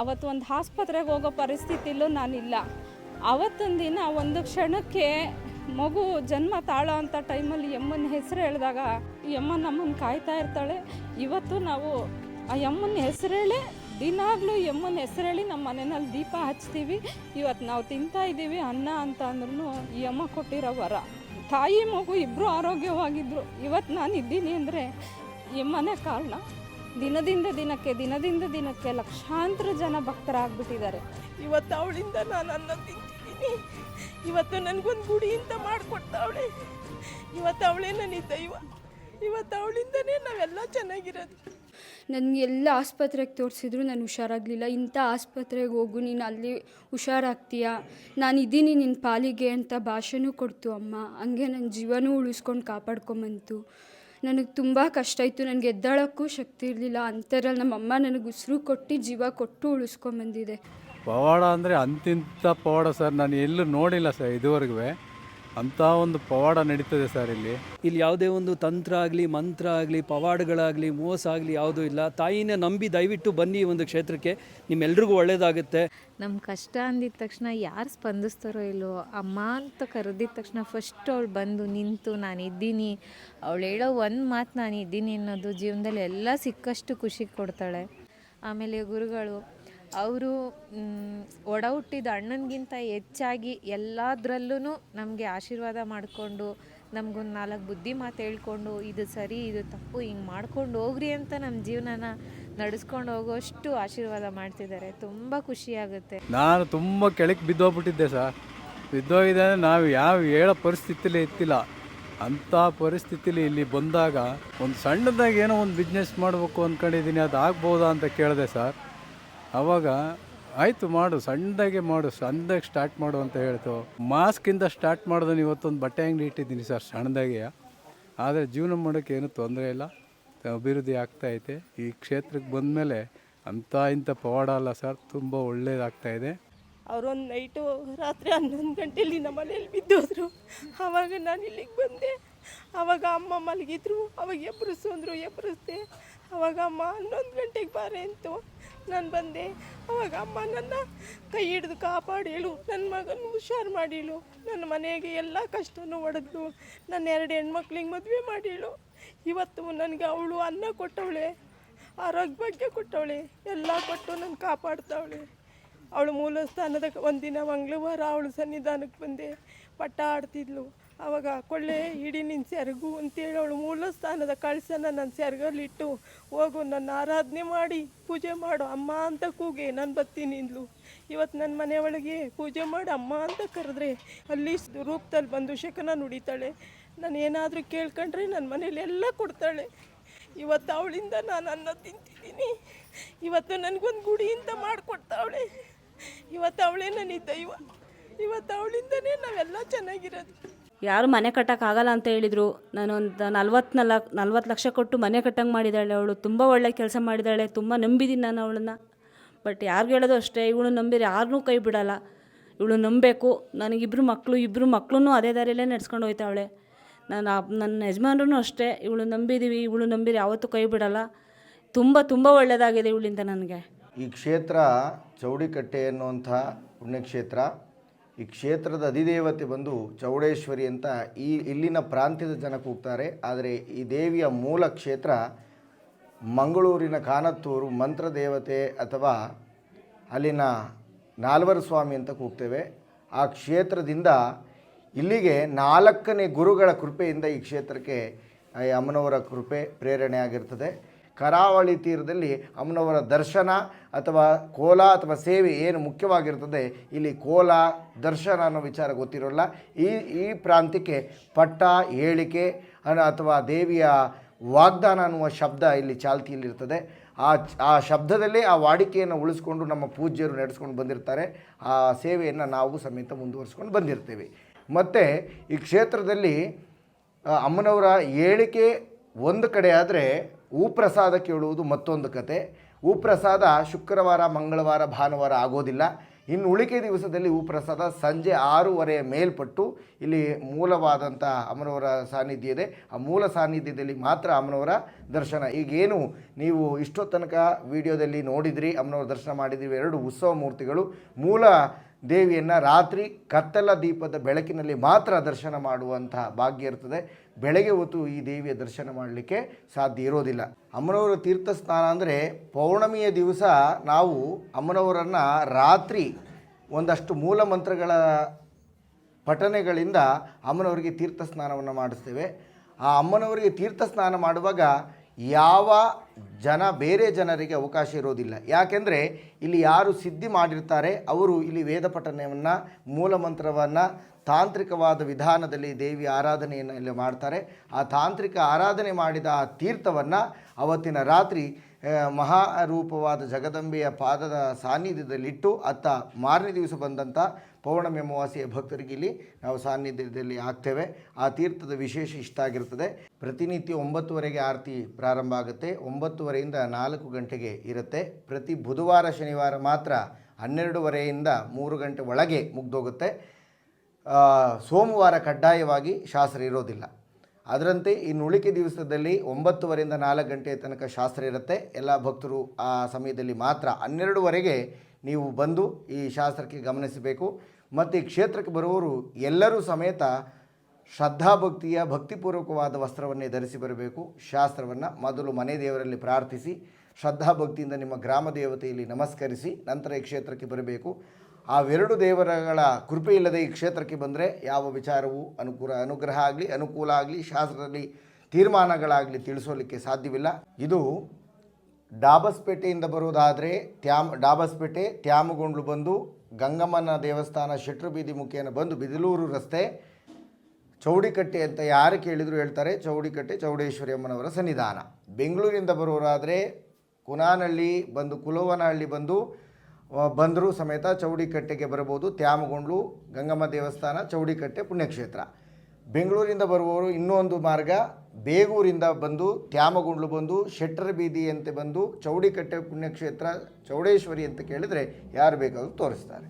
ಅವತ್ತು ಒಂದು ಆಸ್ಪತ್ರೆಗೆ ಹೋಗೋ ಪರಿಸ್ಥಿತಿಲೂ ನಾನಿಲ್ಲ. ಅವತ್ತೊಂದು ದಿನ ಒಂದು ಕ್ಷಣಕ್ಕೆ ಮಗು ಜನ್ಮ ತಾಳೋ ಅಂಥ ಟೈಮಲ್ಲಿ ಯಮ್ಮನ ಹೆಸರು ಹೇಳಿದಾಗ, ಯಮ್ಮ ನಮ್ಮನ್ನು ಕಾಯ್ತಾ ಇರ್ತಾಳೆ. ಇವತ್ತು ನಾವು ಆ ಯಮ್ಮನ ಹೆಸರೇಳೆ. ದಿನಾಗಲೂ ಯಮ್ಮನ ಹೆಸರೇಳಿ ನಮ್ಮ ಮನೆಯಲ್ಲಿ ದೀಪ ಹಚ್ತೀವಿ. ಇವತ್ತು ನಾವು ತಿಂತಾ ಇದ್ದೀವಿ ಅನ್ನ ಅಂತ ಅಂದ್ರೂ ಈ ಕೊಟ್ಟಿರೋ ವರ. ತಾಯಿ ಮಗು ಇಬ್ಬರು ಆರೋಗ್ಯವಾಗಿದ್ದರು ಇವತ್ತು ನಾನು ಇದ್ದೀನಿ ಅಂದರೆ ಯಮ್ಮನೇ ಕಾರಣ. ದಿನದಿಂದ ದಿನಕ್ಕೆ ದಿನದಿಂದ ದಿನಕ್ಕೆ ಲಕ್ಷಾಂತರ ಜನ ಭಕ್ತರಾಗ್ಬಿಟ್ಟಿದ್ದಾರೆ. ಇವತ್ತು ಅವಳಿಂದ ನಾನು ಅನ್ನ ತಿಂತಿದ್ದೀನಿ. ಇವತ್ತು ನನಗೊಂದು ಗುಡಿ ಅಂತ ಮಾಡಿಕೊಡ್ತಾವಳೆ. ಇವತ್ತು ಅವಳೇ ನನಗೆ ದೈವ. ಇವತ್ತು ಅವಳಿಂದನೇ ನಾವೆಲ್ಲ ಚೆನ್ನಾಗಿರೋದು. ನನಗೆ ಎಲ್ಲ ಆಸ್ಪತ್ರೆಗೆ ತೋರಿಸಿದ್ರು ನಾನು ಹುಷಾರಾಗಲಿಲ್ಲ. ಇಂಥ ಆಸ್ಪತ್ರೆಗೆ ಹೋಗು ನೀನು ಅಲ್ಲಿ ಹುಷಾರಾಗ್ತೀಯ? ನಾನು ಇದ್ದೀನಿ ನಿನ್ನ ಪಾಲಿಗೆ ಅಂತ ಭಾಷೆನೂ ಕೊಡ್ತು ಅಮ್ಮ. ಹಂಗೆ ನನ್ನ ಜೀವನೂ ಉಳಿಸ್ಕೊಂಡು ಕಾಪಾಡ್ಕೊಂಬಂತು. ನನಗೆ ತುಂಬ ಕಷ್ಟ ಇತ್ತು ನನಗೆ ಎದ್ದಾಳೋಕ್ಕೂ ಶಕ್ತಿ ಇರಲಿಲ್ಲ. ಅಂಥದ್ರಲ್ಲಿ ನಮ್ಮಮ್ಮ ನನಗೆ ಉಸಿರು ಕೊಟ್ಟು ಜೀವ ಕೊಟ್ಟು ಉಳಿಸ್ಕೊಂಬಂದಿದೆ ಪವಾಡ ಅಂದರೆ ಅಂತಿಂಥ ಪವಾಡ ಸರ್. ನಾನು ಎಲ್ಲೂ ನೋಡಿಲ್ಲ ಸರ್ ಇದುವರೆಗೂ. ಅಂಥ ಒಂದು ಪವಾಡ ನಡೀತದೆ ಸರ್ ಇಲ್ಲಿ. ಇಲ್ಲಿ ಯಾವುದೇ ಒಂದು ತಂತ್ರ ಆಗಲಿ ಮಂತ್ರ ಆಗಲಿ ಪವಾಡಗಳಾಗಲಿ ಮೋಸ ಆಗಲಿ ಯಾವುದೂ ಇಲ್ಲ. ತಾಯಿನ ನಂಬಿ ದಯವಿಟ್ಟು ಬನ್ನಿ ಈ ಒಂದು ಕ್ಷೇತ್ರಕ್ಕೆ. ನಿಮ್ಮೆಲ್ರಿಗೂ ಒಳ್ಳೆಯದಾಗುತ್ತೆ ನಮ್ಮ ಕಷ್ಟ ಅಂದಿದ ತಕ್ಷಣ ಯಾರು ಸ್ಪಂದಿಸ್ತಾರೋ ಇಲ್ಲೋ ಅಮ್ಮ ಅಂತ ಕರೆದಿದ್ದ ತಕ್ಷಣ ಫಸ್ಟ್ ಅವಳು ಬಂದು ನಿಂತು ನಾನು ಇದ್ದೀನಿ. ಅವಳು ಹೇಳೋ ಒಂದು ಮಾತು ನಾನು ಇದ್ದೀನಿ ಅನ್ನೋದು ಜೀವನದಲ್ಲಿ ಎಲ್ಲ ಸಿಕ್ಕಷ್ಟು ಖುಷಿ ಕೊಡ್ತಾಳೆ. ಆಮೇಲೆ ಗುರುಗಳು ಅವರು ಒಡ ಹುಟ್ಟಿದ ಅಣ್ಣನಿಗಿಂತ ಹೆಚ್ಚಾಗಿ ಎಲ್ಲದರಲ್ಲೂ ನಮಗೆ ಆಶೀರ್ವಾದ ಮಾಡಿಕೊಂಡು, ನಮಗೊಂದು ನಾಲ್ಕು ಬುದ್ಧಿ ಮಾತು ಹೇಳ್ಕೊಂಡು, ಇದು ಸರಿ, ಇದು ತಪ್ಪು, ಹಿಂಗೆ ಮಾಡ್ಕೊಂಡು ಹೋಗ್ರಿ ಅಂತ ನಮ್ಮ ಜೀವನನ ನಡೆಸ್ಕೊಂಡು ಹೋಗೋಷ್ಟು ಆಶೀರ್ವಾದ ಮಾಡ್ತಿದ್ದಾರೆ. ತುಂಬ ಖುಷಿಯಾಗುತ್ತೆ ನಾನು ತುಂಬ ಕೆಳಕ್ಕೆ ಬಿದ್ದೋಗ್ಬಿಟ್ಟಿದ್ದೆ ಸರ್. ಬಿದ್ದೋಗಿದೆ ನಾವು ಯಾವ ಹೇಳೋ ಪರಿಸ್ಥಿತಿಲಿ ಇತ್ತಿಲ್ಲ. ಅಂಥ ಪರಿಸ್ಥಿತಿಲಿ ಇಲ್ಲಿ ಬಂದಾಗ, ಒಂದು ಸಣ್ಣದಾಗಿ ಏನೋ ಒಂದು ಬಿಸ್ನೆಸ್ ಮಾಡಬೇಕು ಅಂದ್ಕೊಂಡಿದ್ದೀನಿ ಅದು ಆಗ್ಬೋದಾ ಅಂತ ಕೇಳಿದೆ ಸರ್. ಆವಾಗ ಆಯಿತು ಮಾಡು, ಸಣ್ಣದಾಗೆ ಮಾಡು, ಸಣ್ಣದಾಗಿ ಸ್ಟಾರ್ಟ್ ಮಾಡು ಅಂತ ಹೇಳ್ತು. ಮಾಸ್ಕಿಂದ ಸ್ಟಾರ್ಟ್ ಮಾಡಿದ್ರೆ ಇವತ್ತೊಂದು ಬಟ್ಟೆ ಅಂಗಡಿ ಇಟ್ಟಿದ್ದೀನಿ ಸರ್, ಸಣ್ಣದಾಗೆ. ಆದರೆ ಜೀವನ ಮಾಡೋಕ್ಕೆ ಏನೂ ತೊಂದರೆ ಇಲ್ಲ. ಅಭಿವೃದ್ಧಿ ಆಗ್ತಾ ಐತೆ. ಈ ಕ್ಷೇತ್ರಕ್ಕೆ ಬಂದಮೇಲೆ ಅಂಥ ಇಂಥ ಪವಾಡ ಅಲ್ಲ ಸರ್, ತುಂಬ ಒಳ್ಳೇದಾಗ್ತಾ ಇದೆ. ಅವರೊಂದು ನೈಟು ರಾತ್ರಿ ಹನ್ನೊಂದು ಗಂಟೆಯಲ್ಲಿ ನಮ್ಮ ಮನೇಲಿ ಬಿದ್ದೋದ್ರು. ಆವಾಗ ನಾನು ಇಲ್ಲಿಗೆ ಬಂದೆ. ಆವಾಗ ಅಮ್ಮ ಮಲಗಿದ್ರು, ಅವಾಗ ಎಬ್ಬರಿಸು ಅಂದರು ಎಬ್ಬರಿಸ್ದೆ ಅವಾಗ ಅಮ್ಮ ಹನ್ನೊಂದು ಗಂಟೆಗೆ ಬಾರೆ ಅಂತು. ನಾನು ಬಂದೆ. ಅವಾಗ ಅಮ್ಮ ನನ್ನ ಕೈ ಹಿಡಿದು ಕಾಪಾಡೇಳು ನನ್ನ ಮಗನ ಹುಷಾರು ಮಾಡಿಳು ನನ್ನ ಮನೆಗೆ ಎಲ್ಲ ಕಷ್ಟನೂ ಒಡೆದ್ಲು. ನನ್ನ ಎರಡು ಹೆಣ್ಮಕ್ಳಿಗೆ ಮದುವೆ ಮಾಡಿಳು ಇವತ್ತು ನನಗೆ ಅವಳು ಅನ್ನ ಕೊಟ್ಟವಳೆ. ಆರೋಗ್ಯ ಬಗ್ಗೆ ಕೊಟ್ಟವಳೆ. ಎಲ್ಲ ಕೊಟ್ಟು ನನ್ನ ಕಾಪಾಡ್ತಾವಳೆ. ಅವಳು ಮೂಲಸ್ಥಾನದ ಒಂದಿನ ಮಂಗಳವಾರ ಅವಳು ಸನ್ನಿಧಾನಕ್ಕೆ ಬಂದೆ. ಪಟ್ಟ ಆಡ್ತಿದ್ಲು. ಆವಾಗ ಕೊಳ್ಳೆ ಇಡೀ ನಿನ್ನ ಸೆರಗು ಅಂತೇಳಿ ಅವಳು ಮೂಲ ಸ್ಥಾನದ ಕಳಸನ ನನ್ನ ಸೆರಗಲ್ಲಿಟ್ಟು, ಹೋಗು ನನ್ನ ಆರಾಧನೆ ಮಾಡಿ, ಪೂಜೆ ಮಾಡು, ಅಮ್ಮ ಅಂತ ಕೂಗೆ, ನಾನು ಬರ್ತೀನಿ ಇಂದ್ಲು ಇವತ್ತು ನನ್ನ ಮನೆ ಒಳಗೆ ಪೂಜೆ ಮಾಡಿ, ಅಮ್ಮ ಅಂತ ಕರೆದ್ರೆ ಅಲ್ಲಿ ರೂಪದಲ್ಲಿ ಬಂದು ಶಕನ ನುಡಿತಾಳೆ. ನಾನು ಏನಾದರೂ ಕೇಳ್ಕೊಂಡ್ರೆ ನನ್ನ ಮನೇಲಿ ಎಲ್ಲ ಕೊಡ್ತಾಳೆ. ಇವತ್ತು ಅವಳಿಂದ ನಾನು ಅನ್ನ ತಿಂತಿದ್ದೀನಿ. ಇವತ್ತು ನನಗೊಂದು ಗುಡಿ ಅಂತ ಮಾಡಿಕೊಡ್ತಾವಳೆ. ಇವತ್ತು ಅವಳೇ ನನ್ನ ದೈವ. ಇವತ್ತು ಅವಳಿಂದನೇ ನಾವೆಲ್ಲ ಚೆನ್ನಾಗಿರೋದು. ಯಾರು ಮನೆ ಕಟ್ಟೋಕ್ಕಾಗಲ್ಲ ಅಂತ ಹೇಳಿದರು. ನಾನೊಂದು ನಲ್ವತ್ತು ನಾಲ್ಕು ನಲ್ವತ್ತು ಲಕ್ಷ ಕೊಟ್ಟು ಮನೆ ಕಟ್ಟಂಗೆ ಮಾಡಿದ್ದಾಳೆ ಅವಳು. ತುಂಬ ಒಳ್ಳೆ ಕೆಲಸ ಮಾಡಿದ್ದಾಳೆ. ತುಂಬ ನಂಬಿದ್ದೀನಿ ನಾನು ಅವಳನ್ನ. ಬಟ್ ಯಾರಿಗೆ ಹೇಳೋದು ಅಷ್ಟೇ, ಇವಳು ನಂಬಿರಿ ಯಾರನ್ನೂ ಕೈ ಬಿಡಲ್ಲ. ಇವಳು ನಂಬಬೇಕು. ನನಗಿಬ್ಬರು ಮಕ್ಕಳು ಇಬ್ಬರು ಮಕ್ಕಳೂ ಅದೇ ದಾರಿಯಲ್ಲೇ ನಡ್ಸ್ಕೊಂಡು ಹೋಯ್ತಾವಳೆ. ನಾನು ನನ್ನ ಯಜಮಾನ್ರೂ ಅಷ್ಟೇ. ಇವಳು ನಂಬಿದ್ದೀವಿ ಇವಳು ನಂಬಿರಿ ಯಾವತ್ತೂ ಕೈ ಬಿಡಲ್ಲ. ತುಂಬ ತುಂಬ ಒಳ್ಳೆಯದಾಗಿದೆ ಇವಳಿಂದ ನನಗೆ. ಈ ಕ್ಷೇತ್ರ ಚೌಡಿಕಟ್ಟೆ ಎನ್ನುವಂಥ ಪುಣ್ಯಕ್ಷೇತ್ರ. ಈ ಕ್ಷೇತ್ರದ ಅಧಿದೇವತೆ ಬಂದು ಚೌಡೇಶ್ವರಿ ಅಂತ ಈ ಇಲ್ಲಿನ ಪ್ರಾಂತ್ಯದ ಜನ ಕೂಗ್ತಾರೆ ಆದರೆ ಈ ದೇವಿಯ ಮೂಲ ಕ್ಷೇತ್ರ ಮಂಗಳೂರಿನ ಕಾನತ್ತೂರು ಮಂತ್ರ ದೇವತೆ ಅಥವಾ ಅಲ್ಲಿನ ನಾಲ್ವರ ಸ್ವಾಮಿ ಅಂತ ಕೂಗ್ತೇವೆ. ಆ ಕ್ಷೇತ್ರದಿಂದ ಇಲ್ಲಿಗೆ ನಾಲ್ಕನೇ ಗುರುಗಳ ಕೃಪೆಯಿಂದ ಈ ಕ್ಷೇತ್ರಕ್ಕೆ ಅಮ್ಮನವರ ಕೃಪೆ ಪ್ರೇರಣೆ ಆಗಿರ್ತದೆ. ಕರಾವಳಿ ತೀರದಲ್ಲಿ ಅಮ್ಮನವರ ದರ್ಶನ ಅಥವಾ ಕೋಲ ಅಥವಾ ಸೇವೆ ಏನು ಮುಖ್ಯವಾಗಿರ್ತದೆ, ಇಲ್ಲಿ ಕೋಲ, ದರ್ಶನ ಅನ್ನೋ ವಿಚಾರ ಗೊತ್ತಿರೋಲ್ಲ. ಈ ಈ ಪ್ರಾಂತ್ಯಕ್ಕೆ ಪಟ್ಟ ಹೇಳಿಕೆ ಅಥವಾ ದೇವಿಯ ವಾಗ್ದಾನ ಅನ್ನುವ ಶಬ್ದ ಇಲ್ಲಿ ಚಾಲ್ತಿಯಲ್ಲಿರ್ತದೆ. ಆ ಆ ಶಬ್ದದಲ್ಲೇ ಆ ವಾಡಿಕೆಯನ್ನು ಉಳಿಸ್ಕೊಂಡು ನಮ್ಮ ಪೂಜ್ಯರು ನಡೆಸ್ಕೊಂಡು ಬಂದಿರ್ತಾರೆ. ಆ ಸೇವೆಯನ್ನು ನಾವು ಸಮೇತ ಮುಂದುವರಿಸ್ಕೊಂಡು ಬಂದಿರ್ತೇವೆ. ಮತ್ತು ಈ ಕ್ಷೇತ್ರದಲ್ಲಿ ಅಮ್ಮನವರ ಹೇಳಿಕೆ ಒಂದು ಕಡೆ ಆದರೆ ಹೂಪ್ರಸಾದ ಕೇಳುವುದು ಮತ್ತೊಂದು ಕತೆ. ಉಪ್ರಸಾದ ಶುಕ್ರವಾರ, ಮಂಗಳವಾರ, ಭಾನುವಾರ ಆಗೋದಿಲ್ಲ. ಇನ್ನು ಉಳಿಕೆ ದಿವಸದಲ್ಲಿ ಉಪ್ರಸಾದ ಸಂಜೆ ಆರೂವರೆಯ ಮೇಲ್ಪಟ್ಟು ಇಲ್ಲಿ ಮೂಲವಾದಂಥ ಅಮ್ಮನವರ ಸಾನ್ನಿಧ್ಯ ಇದೆ. ಆ ಮೂಲ ಸಾನ್ನಿಧ್ಯದಲ್ಲಿ ಮಾತ್ರ ಅಮ್ಮನವರ ದರ್ಶನ. ಈಗೇನು ನೀವು ಇಷ್ಟೋ ತನಕ ವಿಡಿಯೋದಲ್ಲಿ ನೋಡಿದ್ರಿ ಅಮ್ಮನವರ ದರ್ಶನ ಮಾಡಿದ್ರಿ ಎರಡು ಉತ್ಸವ ಮೂರ್ತಿಗಳು. ಮೂಲ ದೇವಿಯನ್ನು ರಾತ್ರಿ ಕತ್ತಲ ದೀಪದ ಬೆಳಕಿನಲ್ಲಿ ಮಾತ್ರ ದರ್ಶನ ಮಾಡುವಂತಹ ಭಾಗ್ಯ ಇರ್ತದೆ. ಬೆಳಗ್ಗೆ ಹೊತ್ತು ಈ ದೇವಿಯ ದರ್ಶನ ಮಾಡಲಿಕ್ಕೆ ಸಾಧ್ಯ ಇರೋದಿಲ್ಲ. ಅಮ್ಮನವರ ತೀರ್ಥ ಸ್ನಾನ ಅಂದರೆ ಪೌರ್ಣಮಿಯ ದಿವಸ ನಾವು ಅಮ್ಮನವರನ್ನು ರಾತ್ರಿ ಒಂದಷ್ಟು ಮೂಲ ಮಂತ್ರಗಳ ಪಠನೆಗಳಿಂದ ಅಮ್ಮನವರಿಗೆ ತೀರ್ಥ ಸ್ನಾನವನ್ನು ಮಾಡಿಸ್ತೇವೆ. ಆ ಅಮ್ಮನವರಿಗೆ ತೀರ್ಥ ಸ್ನಾನ ಮಾಡುವಾಗ ಯಾವ ಜನ, ಬೇರೆ ಜನರಿಗೆ ಅವಕಾಶ ಇರೋದಿಲ್ಲ. ಯಾಕೆಂದರೆ ಇಲ್ಲಿ ಯಾರು ಸಿದ್ಧಿ ಮಾಡಿರ್ತಾರೆ, ಅವರು ಇಲ್ಲಿ ವೇದ ಪಠನವನ್ನು ಮೂಲಮಂತ್ರವನ್ನು ತಾಂತ್ರಿಕವಾದ ವಿಧಾನದಲ್ಲಿ ದೇವಿ ಆರಾಧನೆಯನ್ನು ಇಲ್ಲಿ ಮಾಡ್ತಾರೆ. ಆ ತಾಂತ್ರಿಕ ಆರಾಧನೆ ಮಾಡಿದ ಆ ತೀರ್ಥವನ್ನು ಅವತ್ತಿನ ರಾತ್ರಿ ಮಹಾರೂಪವಾದ ಜಗದಂಬೆಯ ಪಾದದ ಸಾನ್ನಿಧ್ಯದಲ್ಲಿಟ್ಟು ಅತ್ತ ಮಾರನೇ ದಿವಸ ಬಂದಂಥ ಪೌರ್ಣಮಿ ಅಮಾವಾಸ್ಯೆಯ ಭಕ್ತರಿಗೆ ಇಲ್ಲಿ ನಾವು ಸಾನ್ನಿಧ್ಯದಲ್ಲಿ ಆಗ್ತೇವೆ. ಆ ತೀರ್ಥದ ವಿಶೇಷ ಇಷ್ಟ ಆಗಿರ್ತದೆ. ಪ್ರತಿನಿತ್ಯ ಒಂಬತ್ತುವರೆಗೆ ಆರತಿ ಪ್ರಾರಂಭ ಆಗುತ್ತೆ. ಒಂಬತ್ತುವರೆಯಿಂದ ನಾಲ್ಕು ಗಂಟೆಗೆ ಇರುತ್ತೆ. ಪ್ರತಿ ಬುಧವಾರ, ಶನಿವಾರ ಮಾತ್ರ ಹನ್ನೆರಡುವರೆಯಿಂದ ಮೂರು ಗಂಟೆ ಒಳಗೆ ಮುಗ್ದೋಗುತ್ತೆ. ಸೋಮವಾರ ಕಡ್ಡಾಯವಾಗಿ ಶಾಸ್ತ್ರ ಇರೋದಿಲ್ಲ. ಅದರಂತೆ ಈ ನುಳಿಕೆ ದಿವಸದಲ್ಲಿ ಒಂಬತ್ತುವರೆಯಿಂದ ನಾಲ್ಕು ಗಂಟೆಯ ತನಕ ಶಾಸ್ತ್ರ ಇರುತ್ತೆ. ಎಲ್ಲ ಭಕ್ತರು ಆ ಸಮಯದಲ್ಲಿ ಮಾತ್ರ ಹನ್ನೆರಡುವರೆಗೆ ನೀವು ಬಂದು ಈ ಶಾಸ್ತ್ರಕ್ಕೆ ಗಮನಿಸಬೇಕು. ಮತ್ತು ಈ ಕ್ಷೇತ್ರಕ್ಕೆ ಬರುವವರು ಎಲ್ಲರೂ ಸಮೇತ ಶ್ರದ್ಧಾಭಕ್ತಿಯ, ಭಕ್ತಿಪೂರ್ವಕವಾದ ವಸ್ತ್ರವನ್ನೇ ಧರಿಸಿ ಬರಬೇಕು. ಶಾಸ್ತ್ರವನ್ನು ಮೊದಲು ಮನೆ ದೇವರಲ್ಲಿ ಪ್ರಾರ್ಥಿಸಿ, ಶ್ರದ್ಧಾಭಕ್ತಿಯಿಂದ ನಿಮ್ಮ ಗ್ರಾಮ ದೇವತೆಯಲ್ಲಿ ನಮಸ್ಕರಿಸಿ, ನಂತರ ಈ ಕ್ಷೇತ್ರಕ್ಕೆ ಬರಬೇಕು. ಅವೆರಡು ದೇವರಗಳ ಕೃಪೆ ಇಲ್ಲದೆ ಈ ಕ್ಷೇತ್ರಕ್ಕೆ ಬಂದರೆ ಯಾವ ವಿಚಾರವೂ ಅನುಕೂಲ, ಅನುಗ್ರಹ ಆಗಲಿ, ಅನುಕೂಲ ಆಗಲಿ ಶಾಸ್ತ್ರದಲ್ಲಿ ತೀರ್ಮಾನಗಳಾಗಲಿ ತಿಳಿಸೋಲಿಕ್ಕೆ ಸಾಧ್ಯವಿಲ್ಲ. ಇದು ಡಾಬಸ್ಪೇಟೆಯಿಂದ ಬರುವುದಾದರೆ ತ್ಯಾಮ್, ಡಾಬಸ್ಪೇಟೆ, ತ್ಯಾಮಗೊಂಡ್ಲು ಬಂದು ಗಂಗಮ್ಮನ ದೇವಸ್ಥಾನ ಶೆಟ್ರು ಬೀದಿ ಮುಖೇನ ಬಂದು ಬಿದಲೂರು ರಸ್ತೆ, ಚೌಡಿಕಟ್ಟೆ ಅಂತ ಯಾರು ಕೇಳಿದರೂ ಹೇಳ್ತಾರೆ, ಚೌಡಿಕಟ್ಟೆ ಚೌಡೇಶ್ವರಿ ಅಮ್ಮನವರ ಸನ್ನಿಧಾನ. ಬೆಂಗಳೂರಿಂದ ಬರೋರಾದರೆ ಕುನಾನಹಳ್ಳಿ ಬಂದು ಕುಲವನಹಳ್ಳಿ ಬಂದು ಬಂದರೂ ಸಮೇತ ಚೌಡಿಕಟ್ಟೆಗೆ ಬರಬಹುದು. ತ್ಯಾಮಗೊಂಡ್ಲು, ಗಂಗಮ್ಮ ದೇವಸ್ಥಾನ, ಚೌಡಿಕಟ್ಟೆ, ಪುಣ್ಯಕ್ಷೇತ್ರ. ಬೆಂಗಳೂರಿಂದ ಬರುವವರು ಇನ್ನೊಂದು ಮಾರ್ಗ, ಬೇಗೂರಿಂದ ಬಂದು, ತ್ಯಾಮಗೊಂಡ್ಲು ಬಂದು, ಶೆಟ್ಟರ್ ಬೀದಿ ಅಂತ ಬಂದು, ಚೌಡಿಕಟ್ಟೆ, ಪುಣ್ಯಕ್ಷೇತ್ರ, ಚೌಡೇಶ್ವರಿ ಅಂತ ಕೇಳಿದರೆ ಯಾರು ಬೇಕಾದರೂ ತೋರಿಸ್ತಾರೆ.